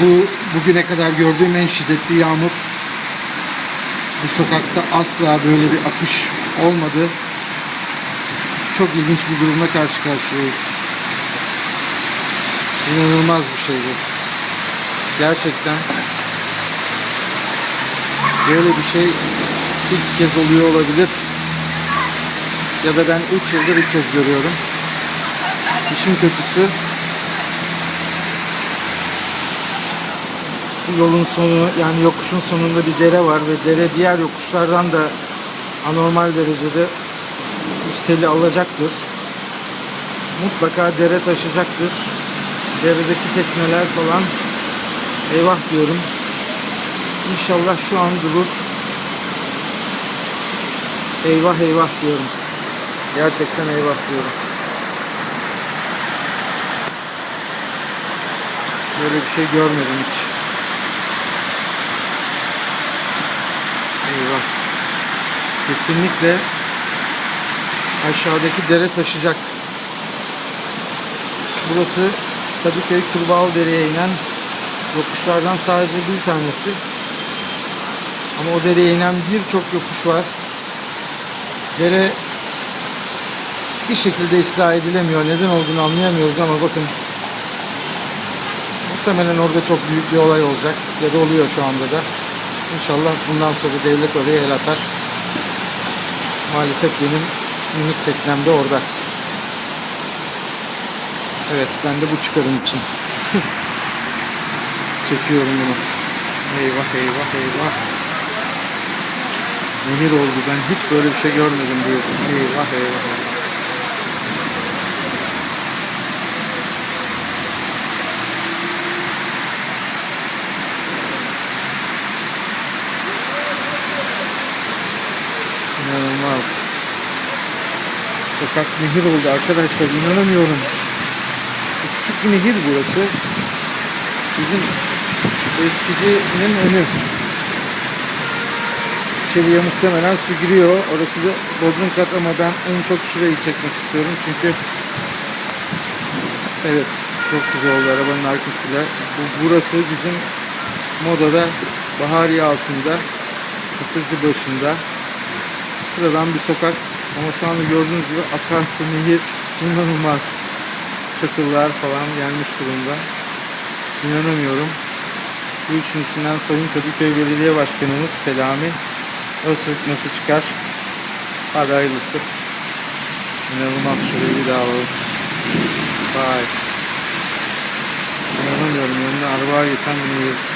Bu bugüne kadar gördüğüm en şiddetli yağmur. Bu sokakta asla böyle bir akış olmadı. Çok ilginç bir durumla karşı karşıyayız. İnanılmaz bir şey bu. Gerçekten böyle bir şey ilk kez oluyor olabilir. Ya da ben 3 yıldır ilk kez görüyorum. İşin kötüsü yolun sonu yani yokuşun sonunda bir dere var ve dere diğer yokuşlardan da anormal derecede seli alacaktır. Mutlaka dere taşacaktır. Deredeki tekneler falan eyvah diyorum. İnşallah şu an durur. Eyvah eyvah diyorum. Gerçekten eyvah diyorum. Böyle bir şey görmedim hiç. Eyvah. Kesinlikle aşağıdaki dere taşacak. Burası Kadıköy Kurbağalı Dere'ye inen yokuşlardan sadece bir tanesi. Ama o dereye inen birçok yokuş var. Dere bir şekilde ıslah edilemiyor. Neden olduğunu anlayamıyoruz ama bakın muhtemelen orada çok büyük bir olay olacak. Ya da oluyor şu anda da. İnşallah bundan sonra devlet oraya el atar. Maalesef benim minik teknem de orada. Evet ben de bu çıkarım için. Çekiyorum bunu. Eyvah eyvah eyvah. Nehir oldu. Ben hiç böyle bir şey görmedim diyorum. Eyvah eyvah eyvah. İnanılmaz. Sokak nehir oldu arkadaşlar. İnanamıyorum. Küçük bir nehir burası. Bizim eskicinin önü. İçeriye muhtemelen su giriyor. Orası da bodrum kat en çok şurayı çekmek istiyorum. Çünkü evet çok güzel oldu arabanın arkasıyla. Bu, burası bizim modada Bahariye altında Kısırcı başında sıradan bir sokak ama şu anda gördüğünüz gibi akarsu nehir inanılmaz çakıllar falan gelmiş durumda. İnanamıyorum. Bu işin içinden Sayın Kadıköy Belediye Başkanımız Selami Öztürk nasıl çıkar? Hadi hayırlısı. İnanılmaz şurayı bir daha alalım. Vay. İnanamıyorum. Yanında araba geçen bir